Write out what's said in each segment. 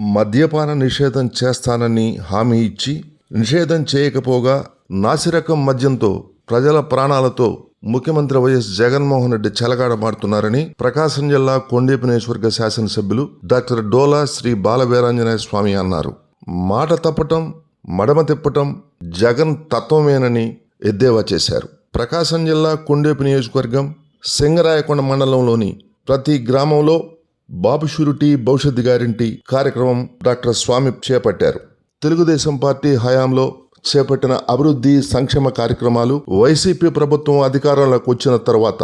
మద్యపాన నిషేధం చేస్తానని హామీ ఇచ్చి నిషేధం చేయకపోగా నాసిరకం మద్యంతో ప్రజల ప్రాణాలతో ముఖ్యమంత్రి వైఎస్ జగన్మోహన్ రెడ్డి చెలగాడమాడుతున్నారని ప్రకాశం జిల్లా కొండేపునేశ్వర్గ శాసనసభ్యులు డాక్టర్ డోలా శ్రీ బాలవీరాంజనేయ స్వామి అన్నారు. మాట తప్పటం మడమ తిప్పటం జగన్ తత్వమేనని ఎద్దేవా చేశారు. ప్రకాశం జిల్లా కొండేపు నియోజకవర్గం సింగరాయకొండ మండలంలోని ప్రతి గ్రామంలో బాబు షూరిటీ భవిష్యత్ గారింటి కార్యక్రమం డాక్టర్ స్వామి చేపట్టారు. తెలుగుదేశం పార్టీ హయాంలో చేపట్టిన అభివృద్ధి సంక్షేమ కార్యక్రమాలు వైసీపీ ప్రభుత్వం అధికారంలోకి వచ్చిన తర్వాత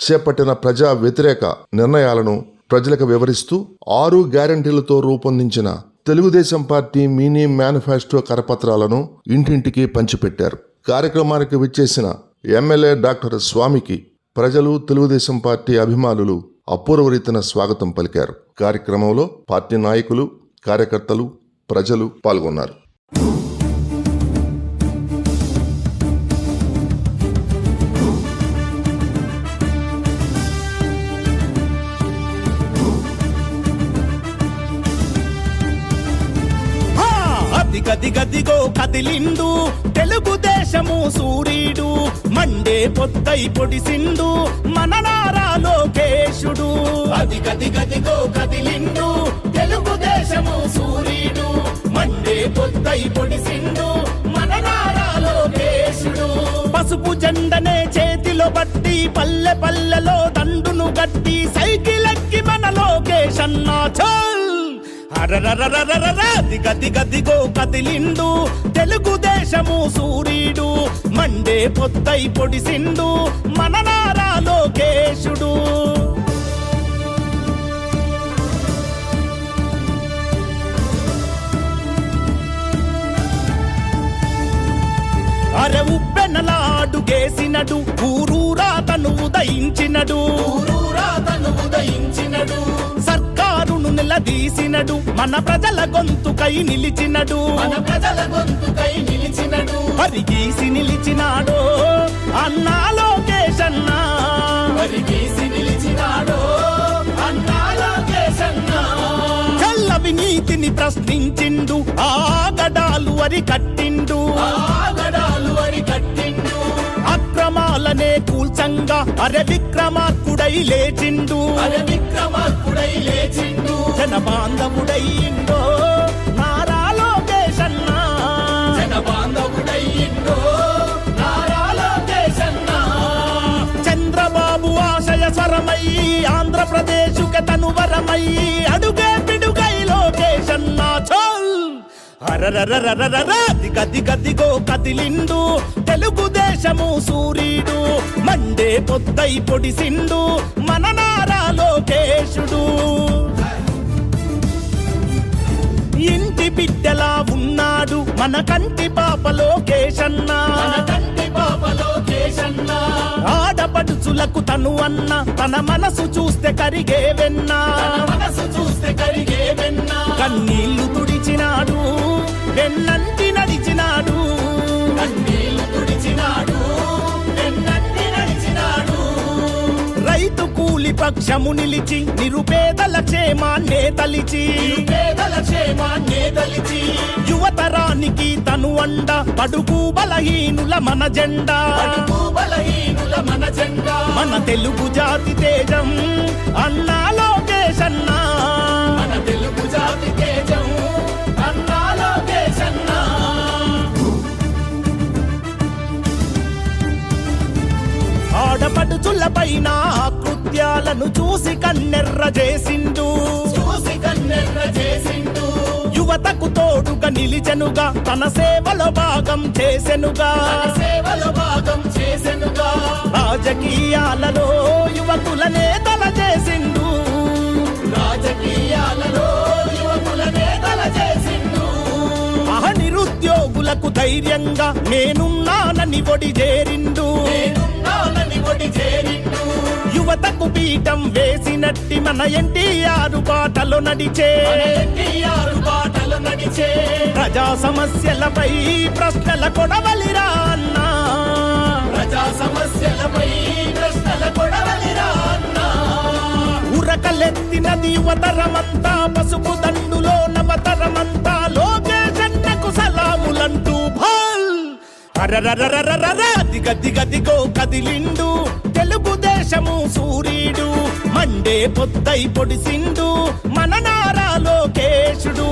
చేపట్టిన ప్రజా వ్యతిరేక నిర్ణయాలను ప్రజలకు వివరిస్తూ ఆరు గ్యారంటీలతో రూపొందించిన తెలుగుదేశం పార్టీ మినీ మేనిఫెస్టో కరపత్రాలను ఇంటింటికి పంచిపెట్టారు. కార్యక్రమానికి విచ్చేసిన ఎమ్మెల్యే డాక్టర్ స్వామికి ప్రజలు తెలుగుదేశం పార్టీ అభిమానులు అపూర్వరీతిన స్వాగతం పలికారు. కార్యక్రమంలో పార్టీ నాయకులు కార్యకర్తలు ప్రజలు పాల్గొన్నారు. హా! కదిలిండు. తెలుగుదేశము సూర్యుడు మండే పొద్దై పొడిసిండు మన నారా లోకేశుడు. అదిగదిగదిగో కదిలిండు తెలుగుదేశము సూర్యుడు మండే పొద్దై పొడిసిండు మన నారా లోకేశుడు. పసుపు జెండనే చేతిలో బట్టి పల్లె పల్లెలో దండును గట్టి సైకిల్ ఎక్కి మన లోకేష్ అన్నా చల్. అరరరరరరర, దిగ దిగ దిగో కదిలిండు తెలుగుదేశము సూర్యుడు మండే పొద్దై పొడిసిండు మన నారా లోకేశుడు. అరె ఉప్పెనలాడు గేసినడు ఊరూరా తను ఉదయించినడు ఊరూరా తను ఉదయించినడు. సర్కారును నిలదీసినడు మన ప్రజల గొంతుకై నిలిచినడు. మన ప్రజల గొంతుకై పరిగీసి నిలిచినాడో అన్నా లోకేష్ అన్నా. పరిగీసి నిలిచినాడో అన్నా లోకేష్ అన్నా. చల్ల వినీతిని ప్రశ్నించిండు ఆగడాలు అరి కట్టిండు ఆగడాలు అరి కట్టిండు అక్రమాలనే కూల్చంగా అరే విక్రమార్కుడై లేచిండు. అరే విక్రమార్కుడై లేచిండు. జన బాంధవుడయ్యిండో వరమై అడుగే పిడుగై లోకేష్ అన్నా చోల్ అరరరరరరర, దిగ దిగ దిగో కదిలిండు. తెలుగుదేశము సూర్యుడు మండే పొద్దై పొడిసిండు మన నారా లోకేశుడు. ఇంటి బిడ్డలా ఉన్నాడు మన కంటి పాప లోకేశన్న. ఆడపడుచులకు తను అన్న తన మనసు చూస్తే కరిగే వెన్న. మనసు చూస్తే కరిగే వెన్న కన్నీళ్ళు తుడిచినాడు వెన్నంటి నడిచినాడు. కన్నీళ్ళు తుడిచినాడు వెన్నంటి నడిచినాడు రైతు కూలి పక్షము నిలిచి నిరుపేదల క్షేమాన్నే తలిచి. పేదల క్షేమాన్నే తలిచి. యువతరానికి అండ. పడుగు బలహీనుల మన జెండా. బలహీనుల మన జెండా. మన తెలుగు జాతి తేజం. అన్నా లోకేష్ అన్నా. మన తెలుగు జాతి తేజం. అన్నా లోకేష్ అన్నా. ఆడపడుచుల పైన కృత్యాలను చూసి కన్నెర్ర చేసిండు చూసి కన్నెర్ర చేసిండు యువతకు తోడుగా నిలిచెనుగా తన సేవలో భాగం చేసెనుగా. సేవలో భాగం చేసెనుగా రాజకీయాలలో యువకుల నేతల చేసిండు. రాజకీయాలలో యువకుల నేతల చేసిండు. ఆహ నిరుద్యోగులకు ధైర్యంగా నేనున్నానని ఒడి చేరిండు మన ఎన్టీఆర్ బాటలో నడిచే. ప్రజా సమస్యలపై ప్రశ్నల కొడవలిరా అన్న. ప్రజా సమస్యలపై ప్రశ్నల కొడవలిరా అన్నా. ఉరకలెత్తినది యువతరమంతా పసుపు దండులో నవతరమంతా లోకేషన్నకు సలాములంటూ భాల్ అరరరరరర దిగ దిగ దిగో కదిలిండు. ప్రకాశము సూర్యుడు మండే పొత్తై పొడిసిండు మన నారా లోకేశుడు.